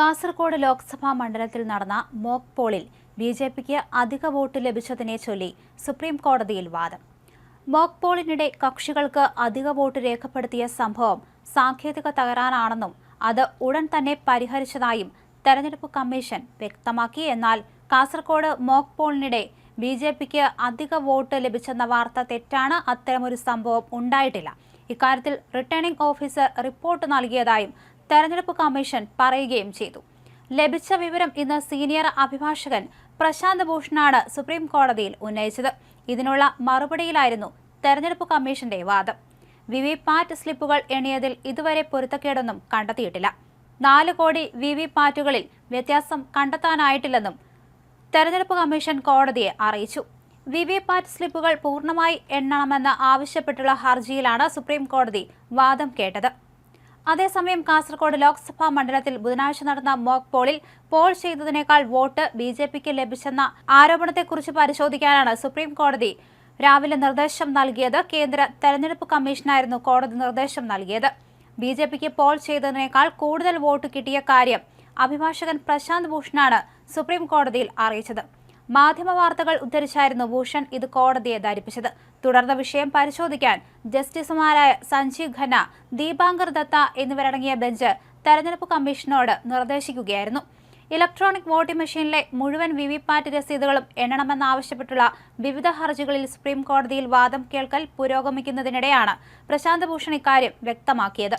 കാസർഗോഡ് ലോക്സഭാ മണ്ഡലത്തിൽ നടന്ന മോക്ക് പോളിൽ ബി ജെ പിക്ക് അധിക വോട്ട് ലഭിച്ചതിനെ ചൊല്ലി സുപ്രീം കോടതിയിൽ വാദം. മോക്ക് പോളിനിടെ കക്ഷികൾക്ക് അധിക വോട്ട് രേഖപ്പെടുത്തിയ സംഭവം സാങ്കേതിക തകരാറാണെന്നും അത് ഉടൻ തന്നെ പരിഹരിച്ചതായും തെരഞ്ഞെടുപ്പ് കമ്മീഷൻ വ്യക്തമാക്കി. എന്നാൽ കാസർഗോഡ് മോക്ക് പോളിനിടെ ബി ജെ പിക്ക് അധിക വോട്ട് ലഭിച്ചെന്ന വാർത്ത തെറ്റാണ് അത്തരമൊരു സംഭവം ഉണ്ടായിട്ടില്ല. ഇക്കാര്യത്തിൽ റിട്ടേണിംഗ് ഓഫീസർ റിപ്പോർട്ട് നൽകിയതായും തെരഞ്ഞെടുപ്പ് കമ്മീഷൻ പറയുകയും ചെയ്തു. ലഭിച്ച വിവരം ഇന്ന് സീനിയർ അഭിഭാഷകൻ പ്രശാന്ത് ഭൂഷണാണ് സുപ്രീം കോടതിയിൽ ഉന്നയിച്ചത്. ഇതിനുള്ള മറുപടിയിലായിരുന്നു തെരഞ്ഞെടുപ്പ് കമ്മീഷന്റെ വാദം. വി വി പാറ്റ് സ്ലിപ്പുകൾ എണ്ണിയതിൽ ഇതുവരെ പൊരുത്തക്കേടൊന്നും കണ്ടെത്തിയിട്ടില്ല. നാല് കോടി വി വി പാറ്റുകളിൽ വ്യത്യാസം കണ്ടെത്താനായിട്ടില്ലെന്നും തെരഞ്ഞെടുപ്പ് കമ്മീഷൻ കോടതിയെ അറിയിച്ചു. വി വി പാറ്റ് സ്ലിപ്പുകൾ പൂർണമായി എണ്ണണമെന്ന് ആവശ്യപ്പെട്ടുള്ള ഹർജിയിലാണ് സുപ്രീം കോടതി വാദം കേട്ടത്. അതേസമയം കാസർഗോഡ് ലോക്സഭാ മണ്ഡലത്തിൽ ബുധനാഴ്ച നടന്ന മോക്ക് പോളിൽ പോൾ ചെയ്തതിനേക്കാൾ വോട്ട് ബി ജെ പിക്ക് ലഭിച്ചെന്ന ആരോപണത്തെക്കുറിച്ച് പരിശോധിക്കാനാണ് സുപ്രീം കോടതി രാവിലെ നിർദ്ദേശം നൽകിയത്. കേന്ദ്ര തെരഞ്ഞെടുപ്പ് കമ്മീഷനായിരുന്നു കോടതി നിർദ്ദേശം നൽകിയത്. ബി ജെ പിക്ക് പോൾ ചെയ്തതിനേക്കാൾ കൂടുതൽ വോട്ട് കിട്ടിയ കാര്യം അഭിഭാഷകൻ പ്രശാന്ത് ഭൂഷണാണ് സുപ്രീം കോടതിയിൽ അറിയിച്ചത്. മാധ്യമ വാർത്തകൾ ഉദ്ധരിച്ചായിരുന്നു ഭൂഷൺ ഇത് കോടതിയെ ധരിപ്പിച്ചത്. തുടർന്ന് വിഷയം പരിശോധിക്കാൻ ജസ്റ്റിസുമാരായ സഞ്ജീവ് ഖന്ന ദീപാങ്കർ ദത്ത എന്നിവരടങ്ങിയ ബെഞ്ച് തെരഞ്ഞെടുപ്പ് കമ്മീഷനോട് നിർദ്ദേശിക്കുകയായിരുന്നു. ഇലക്ട്രോണിക് വോട്ടിംഗ് മെഷീനിലെ മുഴുവൻ വി വി പാറ്റ് രസീതുകളും എണ്ണണമെന്നാവശ്യപ്പെട്ടുള്ള വിവിധ ഹർജികളിൽ സുപ്രീം കോടതിയിൽ വാദം കേൾക്കൽ പുരോഗമിക്കുന്നതിനിടെയാണ് പ്രശാന്ത് ഭൂഷൺ ഇക്കാര്യം വ്യക്തമാക്കിയത്.